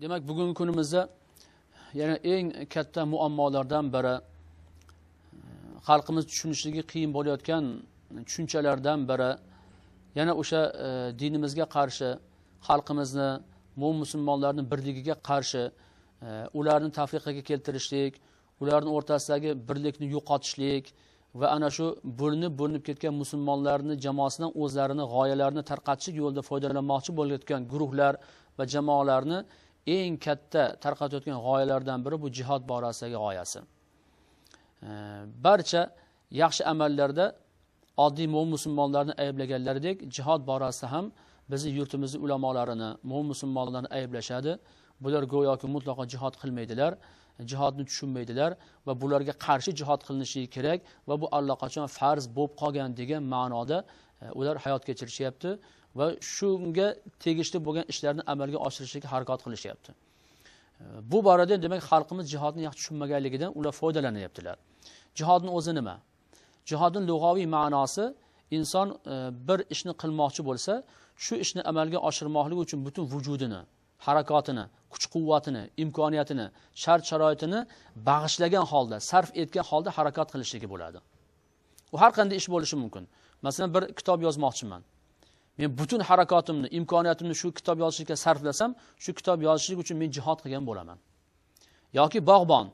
demak bugungi kunimizda yana eng katta muammolardan biri e, xalqimiz tushunishligi qiyin bo'layotgan tushunchalardan biri yana o'sha e, dinimizga qarshi xalqimizni mo'min musulmonlarni birligiga qarshi e, ularni tafriqaga keltirishlik ularni o'rtasidagi birlikni yo'qotishlik va ana shu bo'linib bo'linib ketgan musulmonlarni jamoasidan o'zlarini g'oyalarini tarqatishlik yo'lida foydalanmoqchi bo'layotgan guruhlar va jamoalarni eng katta tarqatayotgan g'oyalardan biri bu jihod borasidagi g'oyasi. Barcha yaxshi amallarda oddiy mo'min musulmonlarni ayblaganlaridek jihod borasida ham bizni yurtimizni ulamolarini mo'min musulmonlarni ayblashadi. Bular go'yoki mutlaqo jihod qilmaydilar jihodni tushunmaydilar va bularga qarshi jihod qilinishi kerak va bu allaqachon farz bo'lib qolgan degan ma'noda e, ular hayot kechirishyapti. Va shunga tegishli bo'lgan ishlarni amalga oshirishga harakat qilishyapti bu borada demak xalqimiz jihodni yaxshi tushunmaganligidan ular foydalanyaptilar. Jihodni o'zi nima? Jihodni lug'aviy ma'nosi inson e, bir ishni qilmoqchi bo'lsa shu ishni amalga oshirmoqligi uchun butun vujudini harakatini kuch quvvatini imkoniyatini shart sharoitini bag'ishlagan holda sarf etgan holda harakat qilishligi bo'ladi. U har qanday ish bo'lishi mumkin. Masalan bir kitob yozmoqchiman. Men butun harakatimni imkoniyatimni shu kitob yozishga sarflasam shu kitob yozishlik uchun men jihod qilgan bo'laman. Yoki bog'bon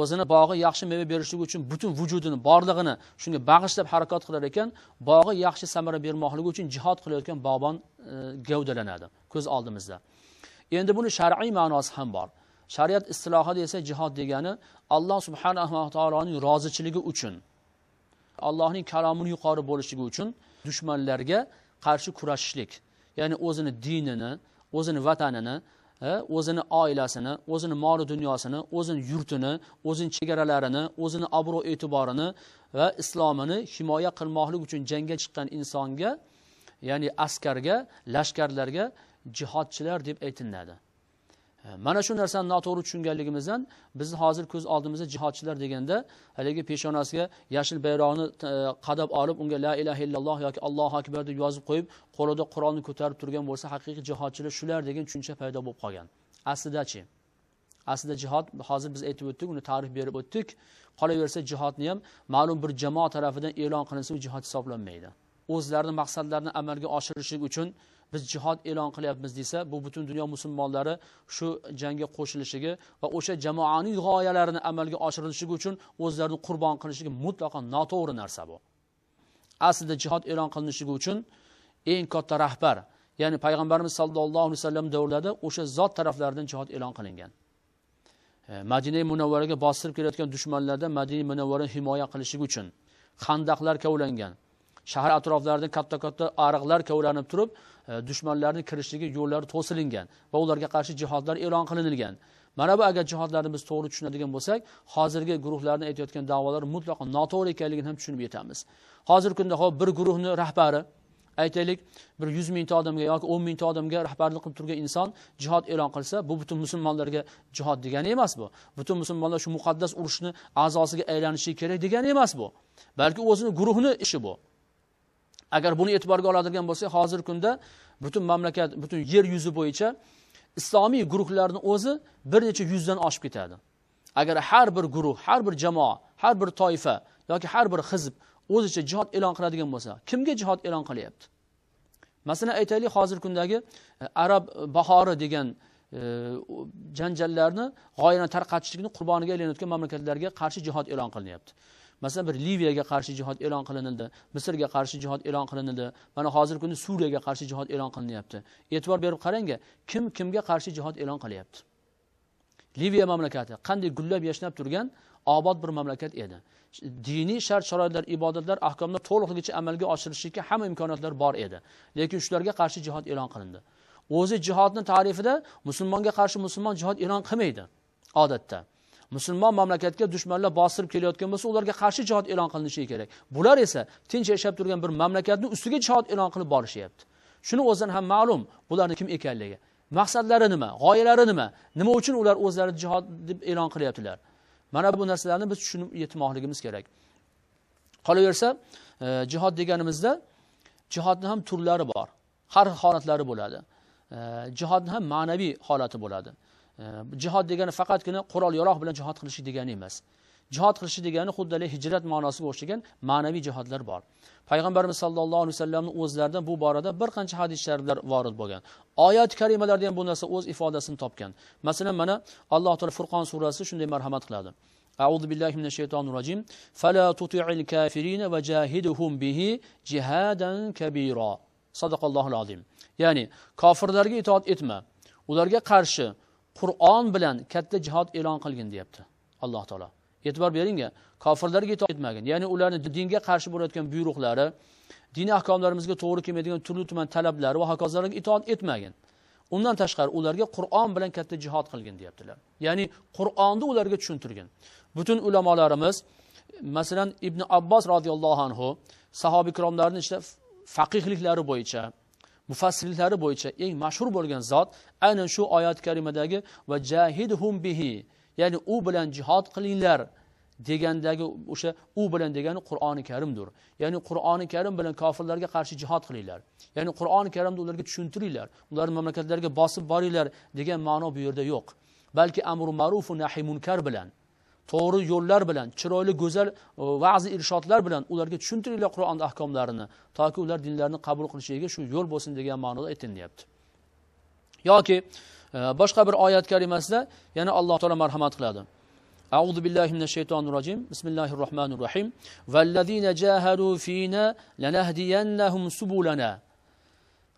o'zini bog'i yaxshi meva berishligi uchun butun vujudini borlig'ini shunga bag'ishlab harakat qilar ekan bog'i yaxshi samara bermoqligi uchun jihod qilayotgan bog'bon e, gavdalanadi ko'z oldimizda. Endi buni shar'iy ma'nosi ham bor. Shariat istilohida esa jihod degani alloh subhanahu va taoloning rozichiligi uchun allohning kalomini yuqori bo'lishligi uchun dushmanlarga qarshi kurashishlik. Ya'ni o'zini dinini o'zini vatanini e, o'zini oilasini o'zini moli dunyosini o'zini yurtini o'zini chegaralarini o'zini obro' e'tiborini va islomini himoya qilmoqlik uchun jangga chiqqan insonga ya'ni askarga lashkarlarga jihodchilar deb aytiladi. Mana shu narsani noto'g'ri tushunganligimizdan bizni hozir ko'z oldimizda jihodchilar deganda haligi peshonasiga yashil bayroqni e, qadab olib unga la ilaha illalloh yoki allohu akbar deb yozib qo'yib qo'lida qur'onni ko'tarib turgan bo'lsa haqiqiy jihodchilar shular degan tushuncha paydo bo'lib qolgan. Aslidachi aslida jihod hozir biz aytib o'tdik uni ta'rif berib o'tdik. Qolaversa jihodni ham ma'lum bir jamoa tarafidan e'lon qilinsa u jihod hisoblanmaydi. O'zlarini maqsadlarini amalga oshirishlik uchun biz jihod e'lon qilyapmiz desa bu butun dunyo musulmonlari shu jangga qo'shilishligi va o'sha jamoaning g'oyalarini amalga oshirilishligi uchun o'zlarini qurbon qilishligi mutlaqo noto'g'ri narsa bu. Aslida jihod e'lon qilinishligi uchun eng katta rahbar ya'ni payg'ambarimiz sollallohu alayhi vasallam davrlarida o'sha zot taraflaridan jihod e'lon qilingan. E, madina munavvaraga bostirib kelayotgan dushmanlardan madina munavvarani himoya qilishlik uchun handaqlar kavlangan? Shahar atroflarida katta katta ariqlar kovlanib turib e, dushmanlarni kirishligi yo'llari to'silingan va ularga qarshi jihodlar e'lon qilinilgan. Mana bu agar jihodlarni biz to'g'ri tushunadigan bo'lsak hozirgi guruhlarni aytayotgan da'volar mutlaqo noto'g'ri ekanligini ham tushunib yetamiz. Hozirgi kunda hop bir guruhni rahbari aytaylik bir yuz mingta odamga yoki o'n mingta odamga rahbarlik qilib turgan inson jihod e'lon qilsa bu butun musulmonlarga jihod degani emas bu. Butun musulmonlar shu muqaddas urushni a'zosiga aylanishi kerak degani emas bu. Balki o'zini guruhni ishi bu. Agar buni e'tiborga oladigan bo'lsak hozirgi kunda butun mamlakat butun yer yuzi bo'yicha islomiy guruhlarni o'zi bir necha yuzdan oshib ketadi. Agar har bir guruh har bir jamoa har bir toifa yoki har bir hizb o'zicha jihod e'lon qiladigan bo'lsa kimga jihod e'lon qilyapti? Masalan aytaylik hozirgi kundagi e, arab e, bahori degan e, janjallarni g'oyani tarqatishlikni qurboniga aylanayotgan mamlakatlarga qarshi jihod e'lon qilinyapti. Masalan bir liviyaga qarshi jihod e'lon qilinildi misrga qarshi jihod e'lon qilinildi. Mana hozirgi kunda suriyaga qarshi jihod e'lon qilinyapti. E'tibor berib qarang kim kimga qarshi jihod e'lon qilyapti? Liviya mamlakati qanday gullab yashnab turgan obod bir mamlakat edi. Diniy shart sharoitlar ibodatlar ahkomlar to'liqligicha amalga oshirishlikka hamma imkoniyatlar bor edi. Lekin shularga qarshi jihod e'lon qilindi. O'zi jihodni tarifida musulmonga qarshi musulmon jihod e'lon qilmaydi odatda. Musulmon mamlakatga dushmanlar bostirib kelayotgan bo'lsa ularga qarshi jihod e'lon qilinishi kerak. Bular esa tinch yashab turgan bir mamlakatni ustiga jihod e'lon qilib borishyapti. Shuni o'zidan ham ma'lum bularni kim ekanligi. Maqsadlari nima? G'oyalari nima? Nima uchun ular o'zlari jihod deb e'lon qilyaptilar? Mana bu narsalarni biz tushunib yetmoqligimiz kerak. Qolaversa e, jihod deganimizda jihodni ham turlari bor. Har xil holatlari bo'ladi. E, jihodni ham ma'naviy holati bo'ladi. jihod degani faqatgina qurol yarog' bilan jihod qilishlik degani emas jihod qilishi degani xuddi hijrat ma'nosiga o'xshagan ma'naviy jihodlar bor payg'ambarimiz sallallohu alayhi vasallamni o'zlaridan bu borada bir qancha hadis shariflar vorid bo'lgan oyat karimalarda ham bu narsa o'z ifodasini topgan masalan mana alloh taolo furqon surasi shunday marhamat qiladi أعوذ بالله من الشيطان الرجيم فلا تطع الكافرين وجاهدهم به جهادا كبيرا صدق الله العظيم ya'ni kofirlarga itoat etma ularga qarshi qur'on bilan katta jihod e'lon qilgin deyapti alloh taolo. E'tibor beringa kofirlarga itoat etmagin. Ya'ni ularni dinga qarshi bo'layotgan buyruqlari diniy ahkomlarimizga to'g'ri kelmaydigan turli tuman talablari va hokazolarga itoat etmagin. Undan tashqari ularga qur'on bilan katta jihod qilgin deyaptilar. Ya'ni qur'onni ularga tushuntirgin. Butun ulamolarimiz masalan ibn abbos roziyallohu anhu sahoba ikromlarni ichida faqihliklari bo'yicha mufassirlari bo'yicha eng mashhur bo'lgan zot aynan shu oyat karimadagi va jahidhum bihi ya'ni u bilan jihod qilinglar degandagi o'sha u bilan degani qur'oni karimdir. Ya'ni qur'oni karim bilan kofirlarga qarshi jihod qilinglar. Ya'ni qur'oni karimni ularga tushuntiringlar ularni mamlakatlarga bosib boringlar degan ma'no bu yerda yo'q. Balki amru ma'rufu nahiy munkar bilan. to'g'ri yo'llar bilan chiroyli go'zal e, va'zi irshodlar bilan ularga tushuntiringlar qur'onni ahkomlarini toki ular dinlarini qabul qilishiga shu yo'l bo'lsin degan ma'noda aytilyapti yoki e, boshqa bir oyat karimasida yana alloh taolo marhamat qiladi أعوذ بالله من الشيطان الرجيم بسم الله الرحمن الرحيم والذين جاهدوا فينا لنهدينهم سبلنا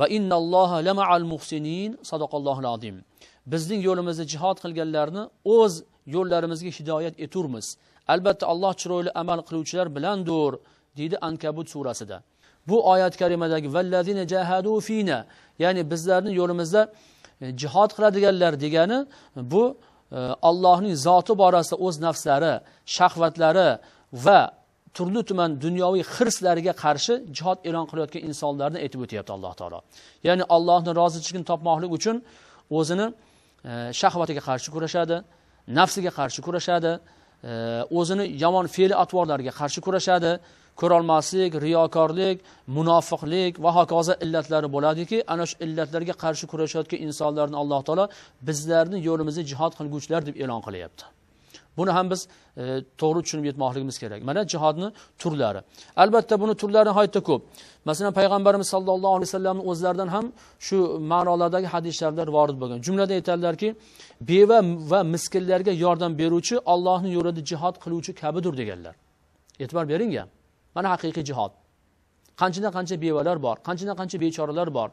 وإن الله لمع المحسنين صدق الله العظيم bizning yo'limizda jihod qilganlarni o'z yo'llarimizga hidoyat eturmiz. Albatta alloh chiroyli amal qiluvchilar bilandir deydi ankabut surasida. Bu oyat karimadagi vallazina jahadu fina ya'ni bizlarni yo'limizda e, jihod qiladiganlar degani bu e, allohning zoti borasida o'z nafslari shahvatlari va turli tuman dunyoviy hirslariga qarshi jihod e'lon qilayotgan insonlarni aytib o'tyapti alloh taolo. Ya'ni allohni rozichiligini topmoqlik uchun o'zini e, shahvatiga qarshi kurashadi nafsiga qarshi kurashadi e, o'zini yomon fe'li atvorlarga qarshi kurashadi. Ko'rolmaslik riyokorlik munofiqlik va hokazo illatlari bo'ladiki ana shu illatlarga qarshi kurashayotgan insonlarni alloh taolo bizlarni yo'limizni jihod qilguvchilar deb e'lon qilyapti. Buni ham biz e, to'g'ri tushunib yetmoqligimiz kerak. Mana jihodni turlari. Albatta buni turlari nihoyatda ko'p. Masalan payg'ambarimiz sollallohu alayhi vasallamni o'zlaridan ham shu ma'nolardagi hadislarda shariflar vorid bo'lgan. Jumladan aytadilarki beva va miskinlarga yordam beruvchi ollohni yo'lida jihod qiluvchi kabidir deganlar. E'tibor beringa mana haqiqiy jihod qanchadan qancha bevalar bor qanchadan qancha bechoralar bor.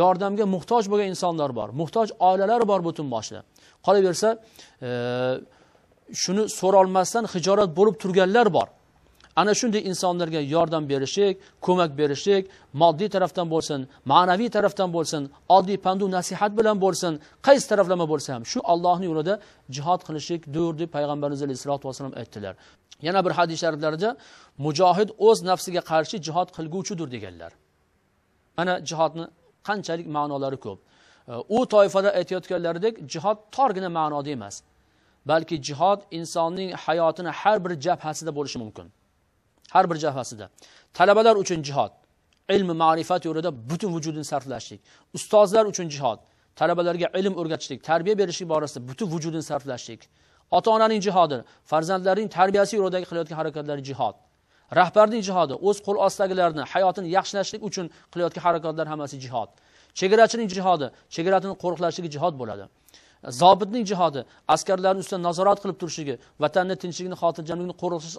Yordamga muhtoj bo'lgan insonlar bor muhtoj oilalar bor butun boshli qolaversa e, shuni so'rolmasdan hijorat bo'lib turganlar bor. Ana shunday insonlarga yordam berishlik ko'mak berishlik moddiy tarafdan bo'lsin ma'naviy tarafdan bo'lsin oddiy pandu nasihat bilan bo'lsin qaysi taraflama bo'lsa ham shu allohni yo'lida jihod qilishlikdir deb payg'ambarimiz alayhissalotu vassalom aytdilar. Yana bir hadis shariflarida mujohid o'z nafsiga qarshi jihod qilguvchidir deganlar. Mana jihodni qanchalik ma'nolari ko'p. U toifada aytayotganlaridek jihod torgina ma'noda emas. Balki jihod insonning hayotini har bir jabhasida bo'lishi mumkin. Har bir jabhasida. Talabalar uchun jihod ilm ma'rifat yo'lida butun vujudini sarflashlik ustozlar uchun jihod talabalarga ilm o'rgatishlik tarbiya berishlik borasida butun vujudini sarflashlik ota onaning jihodi farzandlarning tarbiyasi yo'lidagi qilayotgan harakatlari jihod rahbarning jihodi o'z qo'l ostidagilarni hayotini yaxshilashlik uchun qilayotgan harakatlar hammasi jihod chegarachining jihodi chegaratini qo'riqlashligi jihod bo'ladi. Zobitning jihodi askarlarni ustidan nazorat qilib turishligi vatanni tinchligini xotirjamligini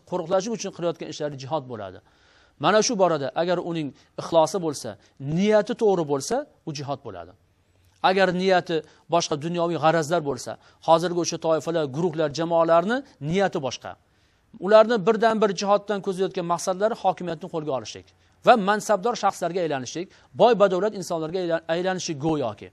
qo'riqlashi uchun qilayotgan ishlari jihod bo'ladi. Mana shu borada agar uning ixlosi bo'lsa niyati to'g'ri bo'lsa u jihod bo'ladi. Agar niyati boshqa dunyoviy g'arazlar bo'lsa hozirgi o'sha toifalar guruhlar jamoalarni niyati boshqa. Ularni birdan bir jihoddan ko'zlayotgan maqsadlari hokimiyatni qo'lga olishlik va mansabdor shaxslarga aylanishlik boy badavlat insonlarga aylanishlik go'yoki.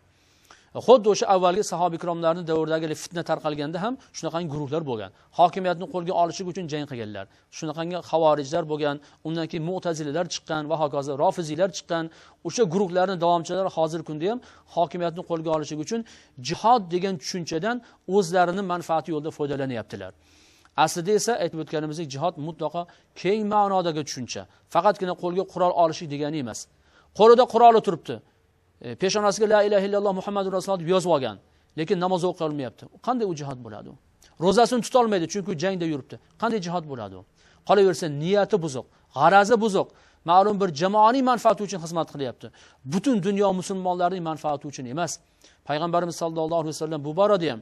Xuddi o'sha avvalgi sahoba ikromlarni davridagi fitna tarqalganda ham shunaqangi guruhlar bo'lgan. Hokimiyatni qo'lga olishlik uchun jang qilganlar. Shunaqangi havorijlar bo'lgan undan keyin mo'tazilalar chiqqan va hokazo rofiziylar chiqqan. O'sha guruhlarni davomchilari hozirgi kunda ham hokimiyatni qo'lga olishlik uchun jihod degan tushunchadan o'zlarini manfaati yo'lida foydalanyaptilar. Aslida esa aytib o'tganimizdek jihod mutlaqo keng ma'nodagi tushuncha. Faqatgina qo'lga qurol olishlik degani emas. Qo'lida quroli turibdi E, peshonasiga la ilaha illalloh muhammadu rasululloh deb yozib olgan. Lekin namoz o'qiy olmayapti. Qanday u jihod bo'ladi u? Ro'zasini tutolmaydi chunki jangda yuribdi. Qanday jihod bo'ladi u? Qolaversa niyati buzuq g'arazi buzuq. Ma'lum bir jamoaning manfaati uchun xizmat qilyapti. Butun dunyo musulmonlarining manfaati uchun emas. Payg'ambarimiz sallallohu alayhi vasallam bu borada ham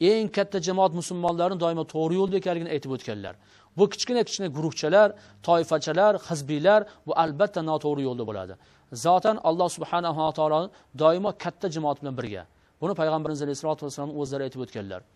eng katta jamoat musulmonlarni doimo to'g'ri yo'lda ekanligini aytib o'tganlar. Bu kichkina kichkina guruhchalar toifachalar hizbiylar bu albatta noto'g'ri yo'lda bo'ladi. Zotan alloh subhanahu va taolo doimo katta jamoat bilan birga. Buni payg'ambarimiz alayhisalotu vassalom o'zlari aytib o'tganlar.